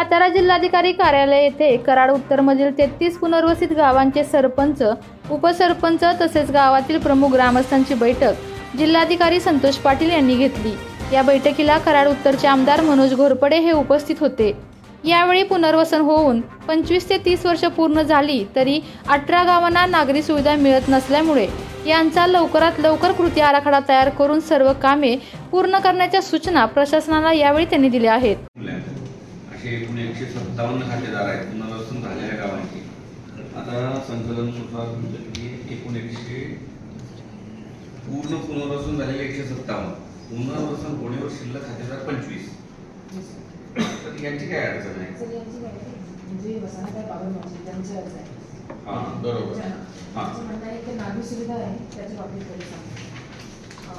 सातारा जिल्हाधिकारी कार्यालय येथे कराड उत्तरमधील तेहतीस पुनर्वसित गावांचे सरपंच उपसरपंच तसेच गावातील प्रमुख ग्रामस्थांची बैठक जिल्हाधिकारी संतोष पाटील यांनी घेतली. या बैठकीला कराड उत्तरचे आमदार मनोज घोरपडे हे उपस्थित होते. यावेळी पुनर्वसन होऊन पंचवीस ते तीस वर्ष पूर्ण झाली तरी अठरा गावांना नागरी सुविधा मिळत नसल्यामुळे यांचा लवकरात लवकर कृती आराखडा तयार करून सर्व कामे पूर्ण करण्याच्या सूचना प्रशासनाला यावेळी त्यांनी दिल्या आहेत. असे एकूण एकशे सत्तावन्न खातेदार आहेत पुनर्वसन झालेल्या गावांची. आता म्हटलं की एकूण एकशे पूर्ण पुनर्वसन झालेले एकशे सत्तावन्न. पुनर्वसन होण्यावर शिल्लक खातेदार पंचवीस. तर यांची काय अडचण आहे? म्हणजे हा बरोबर. हा. नागरी सुविधा आहे त्याच्या बाबतीत हा.